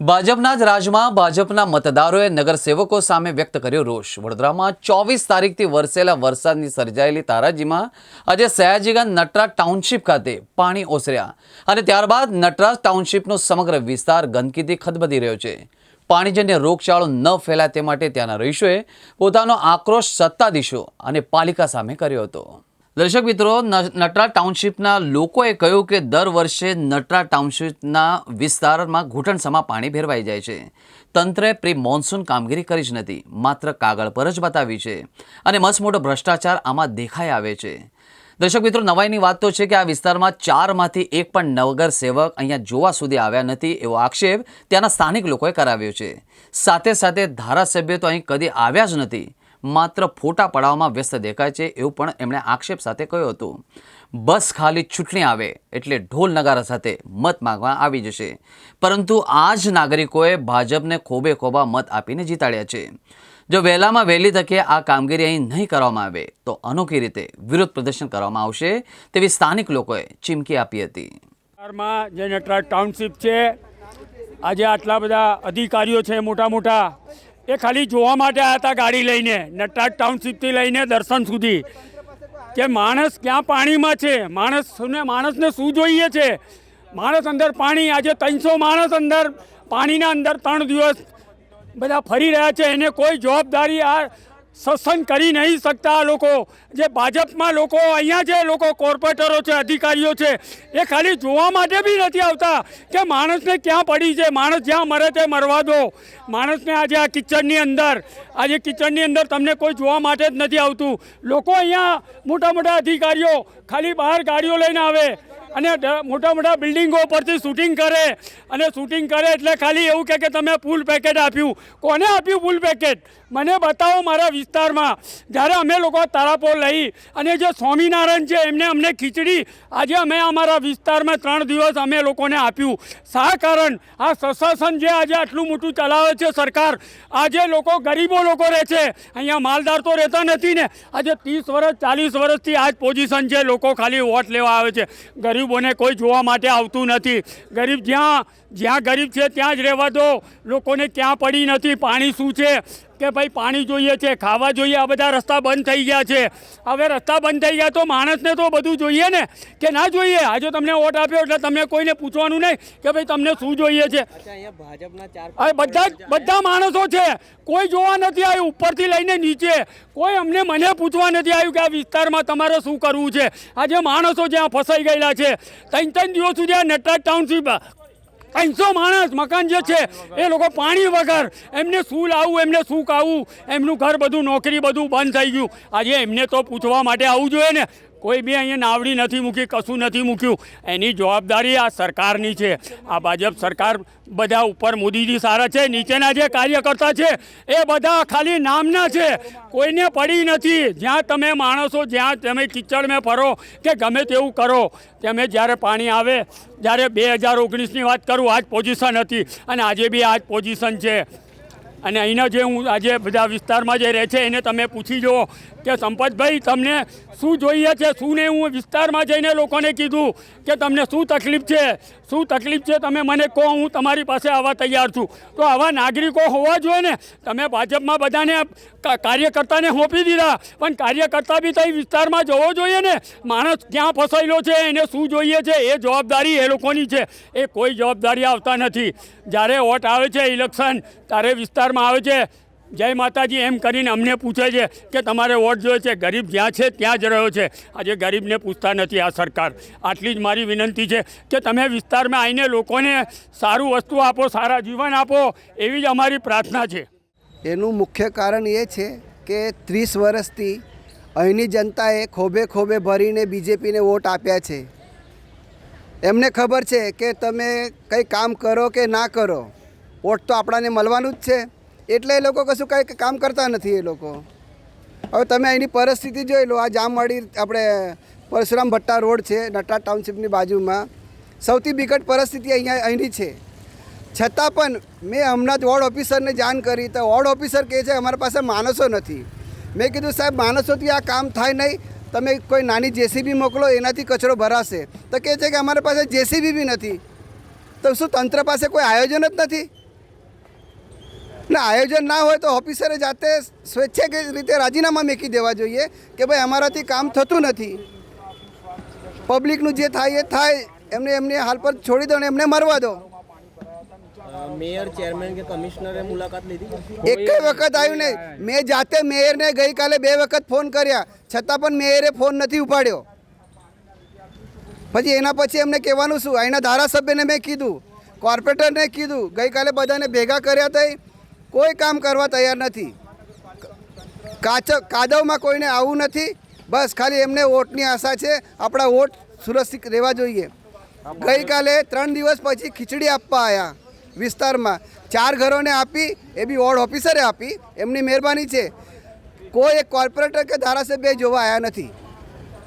ભાજપના જ રાજમાં ભાજપના મતદારોએ નગરસેવકો સામે વ્યક્ત કર્યો રોષ. વડોદરામાં ચોવીસ તારીખથી વરસેલા વરસાદની સર્જાયેલી તારાજીમાં આજે સયાજીગંજ નટરાજ ટાઉનશીપ ખાતે પાણી ઓસર્યા અને ત્યારબાદ નટરાજ ટાઉનશીપનો સમગ્ર વિસ્તાર ગંદકીથી ખદબદી રહ્યો છે. પાણીજન્ય રોગચાળો ન ફેલાય તે માટે ત્યાંના રહીશોએ પોતાનો આક્રોશ સત્તાધીશો અને પાલિકા સામે કર્યો હતો. દર્શક મિત્રો, ન- નટરાજ ટાઉનશીપના લોકોએ કહ્યું કે દર વર્ષે નટરાજ ટાઉનશીપના વિસ્તારમાં ઘૂંટણસમાં પાણી ભેરવાઈ જાય છે. તંત્રે પ્રી મોન્સૂન કામગીરી કરી જ નથી. માત્ર કાગળ પર જ બતાવી છે. અને મસમોટો ભ્રષ્ટાચાર આમાં દેખાઈ આવે છે. દર્શક મિત્રો, નવાઈની વાત તો છે કે આ વિસ્તારમાં ચારમાંથી એક પણ નવગર સેવક અહીંયા જોવા સુધી આવ્યા નથી એવો આક્ષેપ ત્યાંના સ્થાનિક લોકોએ કરાવ્યો છે. સાથે સાથે ધારાસભ્ય તો અહીં કદી આવ્યા જ નથી. માત્ર ફોટા પડાવવામાં વ્યસ્ત દેખાય છે એવું પણ એમણે આક્ષેપ સાથે કહ્યું હતું. બસ ખાલી ચૂંટણી આવે એટલે ઢોલ નગારા સાથે મત માગવા આવી જશે. પરંતુ આ જ નાગરિકોએ ભાજપને ખોબે ખોબા મત આપીને જીતાડ્યા છે. જો વહેલામાં વહેલી તકે આ કામગીરી અહીં નહીં કરવામાં આવે, તો અનોખી રીતે વિરોધ પ્રદર્શન કરવામાં આવશે તેવી સ્થાનિક લોકોએ ચીમકી આપી હતી. વિસ્તારમાં જે ટાઉનશીપ છે, આજે આટલા બધા અધિકારીઓ છે મોટા મોટા એ ખાલી જોવા માટે આવ્યા હતા ગાડી લઈને, નટરાજ ટાઉનશીપથી લઈને દર્શન સુધી. કે માણસ ક્યાં પાણીમાં છે? માણસને માણસને શું જોઈએ છે? માણસ અંદર પાણી, આજે ત્રણસો માણસ અંદર પાણીના અંદર ત્રણ દિવસ બધા ફરી રહ્યા છે. એને કોઈ જવાબદારી આ સત્સંગ કરી નહીં શકતા લોકો. જે ભાજપમાં લોકો, અહીંયા જે લોકો કોર્પોરેટરો છે, અધિકારીઓ છે, એ ખાલી જોવા માટે બી નથી આવતા કે માણસને ક્યાં પડી છે. માણસ જ્યાં મરે તે મરવા દો. માણસને આજે આ કિચનની અંદર, આજે કિચનની અંદર તમને કોઈ જોવા માટે જ નથી આવતું. લોકો અહીંયા મોટા મોટા અધિકારીઓ ખાલી બહાર ગાડીઓ લઈને આવે. અને મોટા મોટા બિલ્ડિંગો પરથી શૂટિંગ કરે. અને શૂટિંગ કરે એટલે ખાલી એવું કહે કે તમે ફૂલ પેકેટ આપ્યું. કોને આપ્યું ફૂલ પેકેટ? મને બતાવો મારા વિસ્તારમાં. જ્યારે અમે લોકો તારાપોર લઈ અને જે સ્વામિનારાયણ છે એમને અમને ખીચડી, આજે અમે અમારા વિસ્તારમાં ત્રણ દિવસ અમે લોકોને આપ્યું. શા કારણ? આ સશાસન જે આજે આટલું મોટું ચલાવે છે સરકાર, આજે લોકો ગરીબો લોકો રહે છે. અહીંયા માલદાર તો રહેતા નથી ને. આજે ત્રીસ વર્ષ ચાલીસ વર્ષથી આ જ પોઝિશન છે લોકો ખાલી વોટ લેવા આવે છે. ગરીબોને કોઈ જોવા માટે આવતું નથી. ગરીબ જ્યાં જ્યાં ગરીબ છે ત્યાં જ રહેવા દો. લોકોને ક્યાં પડી નથી. પાણી શું છે? કે ભાઈ પાણી જોઈએ છે ખાવા જોઈએ આ બધા રસ્તા બંધ થઈ ગયા છે. હવે રસ્તા બંધ થઈ ગયા તો માણસને તો બધું જોઈએ ને. કે ના જોઈએ? આજે તમને વોટ આપ્યો એટલે તમને કોઈને પૂછવાનું નહીં કે ભાઈ તમને શું જોઈએ છે. બધા બધા માણસો છે. કોઈ જોવા નથી આવ્યું ઉપરથી લઈને નીચે. કોઈ અમને મને પૂછવા નથી આવ્યું કે આ વિસ્તારમાં તમારે શું કરવું છે. આજે માણસો જ્યાં ફસાઈ ગયેલા છે. ત્રણ ત્રણ દિવસ સુધી આ નટરાજ ટાઉનશીપ ત્રણસો માણસ મકાન જે છે, એ લોકો પાણી વગર એમને શું લાવવું એમને શું ખાવું, એમનું ઘર બધું, નોકરી બધું બંધ થઈ ગયું. આજે એમને તો પૂછવા માટે આવવું જોઈએ ને કોઈ બી અહીંયા નાવડી નથી મૂકી, કશું નથી મૂક્યું. એની જવાબદારી આ સરકારની છે. આ ભાજપ સરકાર બધા ઉપર મોદીજી સારા છે, નીચેના જે કાર્યકર્તા છે, એ બધા ખાલી નામના છે. કોઈને પડી નથી. જ્યાં તમે માણસો, જ્યાં તમે કિચડમાં ફરો, કે ગમે તેવું કરો, તમે જ્યારે પાણી આવે, જ્યારે બે હજાર ઓગણીસની વાત કરું, આજ પોઝિશન હતી. અને આજે બી આ જ પોઝિશન છે. અને અહીંના જે હું આજે બધા વિસ્તારમાં જે રહે છે, એને તમે પૂછી જુઓ કે સંપતભાઈ, તમને શું જોઈએ છે, શું નહીં? હું વિસ્તારમાં જઈને લોકોને કીધું કે તમને શું તકલીફ છે? શું તકલીફ છે? તમે મને કહો, હું તમારી પાસે આવવા તૈયાર છું. તો આવા નાગરિકો હોવા જોઈએ ને. તમે ભાજપમાં બધાને કાર્યકર્તાને સોંપી દીધા. પણ કાર્યકર્તા બી તઈ વિસ્તારમાં જવો જોઈએ ને. માણસ ક્યાં ફસાયેલો છે, એને શું જોઈએ છે? એ જવાબદારી એ લોકોની છે. એ કોઈ જવાબદારી આવતા નથી. જ્યારે વોટ આવે છે, ઇલેક્શન, ત્યારે વિસ્તારમાં આવે છે. જય માતાજી, એમ કરીને અમને પૂછે છે કે તમારે વોટ જોઈએ છે. ગરીબ જ્યાં છે ત્યાં જ રહ્યો છે. આજે ગરીબને પૂછતા નથી આ સરકાર. આટલી જ મારી વિનંતી છે કે તમે વિસ્તારમાં આવીને લોકોને સારું વસ્તુ આપો, સારા જીવન આપો, એવી જ અમારી પ્રાર્થના છે. એનું મુખ્ય કારણ એ છે કે ત્રીસ વર્ષથી અહીંની જનતાએ ખોબે ખોબે ભરીને બીજેપીને વોટ આપ્યા છે. એમને ખબર છે કે તમે કંઈ કામ કરો કે ના કરો, વોટ તો આપણાને મળવાનું જ છે. એટલે એ લોકો કશું કંઈ કામ કરતા નથી એ લોકો. હવે તમે અહીંની પરિસ્થિતિ જોઈ લો, આ જામવાડી આપણે પરશુરામ ભટ્ટા રોડ છે, નટરાજ ટાઉનશીપની બાજુમાં. સૌથી વિકટ પરિસ્થિતિ અહીંયા અહીંની છે. છતાં પણ મેં હમણાં જ વોર્ડ ઓફિસરને જાણ કરી, તો વોર્ડ ઓફિસર કહે છે, અમારા પાસે માણસો નથી. મેં કીધું, સાહેબ, માણસોથી આ કામ થાય નહીં. તમે કોઈ નાની જેસીબી મોકલો, એનાથી કચરો ભરાશે. તો કહે છે કે, અમારા પાસે જેસીબી બી નથી. તો શું તંત્ર પાસે કોઈ આયોજન જ નથી? ના આયોજન ના હોય તો ઓફિસરે જાતે સ્વૈચ્છિક રીતે રાજીનામા મેકી દેવા જોઈએ કે ભાઈ અમારાથી કામ થતું નથી. પબ્લિકનું જે થાય એ થાય એમને એમને હાલ પર છોડી દો ને એમને મરવા દો. મેયર ચેરમેન કે કમિશનરે મુલાકાત લીધી? એક વખત આવ્યું ને મેં જાતે મેયરને ગઈકાલે બે વખત ફોન કર્યા. છતાં પણ મેયરે ફોન નથી ઉપાડ્યો. પછી એના પછી એમને કહેવાનું શું? અહીંના ધારાસભ્યને મેં કીધું. કોર્પોરેટરને કીધું. ગઈકાલે બધાને ભેગા કર્યા થઈ કોઈ કામ કરવા તૈયાર નથી. કાચ, કાદવમાં કોઈને આવવું નથી. બસ ખાલી એમને વોટની આશા છે, આપણા વોટ સુરક્ષિત રહેવા જોઈએ. ગઈકાલે ત્રણ દિવસ પછી ખીચડી આપવા આવ્યા વિસ્તારમાં. ચાર ઘરોને આપી, એ બી વોર્ડ ઓફિસરે આપી. એમની મહેરબાની છે. કોઈ એક કોર્પોરેટર કે ધારાસભ્ય જોવા આવ્યા નથી.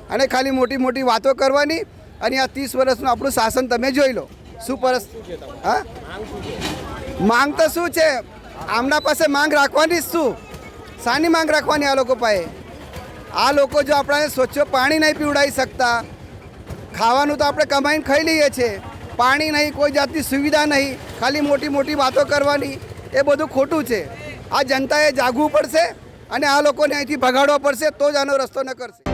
અને ખાલી મોટી મોટી વાતો કરવાની અને આ ત્રીસ વર્ષનું આપણું શાસન તમે જોઈ લો. શું પરસ હા? માંગ તો શું છે? આમના પાસે માંગ રાખવાની જ શું? શાની માંગ રાખવાની આ લોકો પાસે? આ લોકો જો આપણાને સ્વચ્છ પાણી નહીં પીવડાવી શકતા, ખાવાનું તો આપણે કમાઈને ખાઈ લઈએ છીએ. પાણી નહીં, કોઈ જાતની સુવિધા નહીં, ખાલી મોટી મોટી વાતો કરવાની, એ બધું ખોટું છે. આ જનતાએ જાગવું પડશે અને આ લોકોને અહીંથી ભગાડવા પડશે, તો જ આનો રસ્તો ન કરશે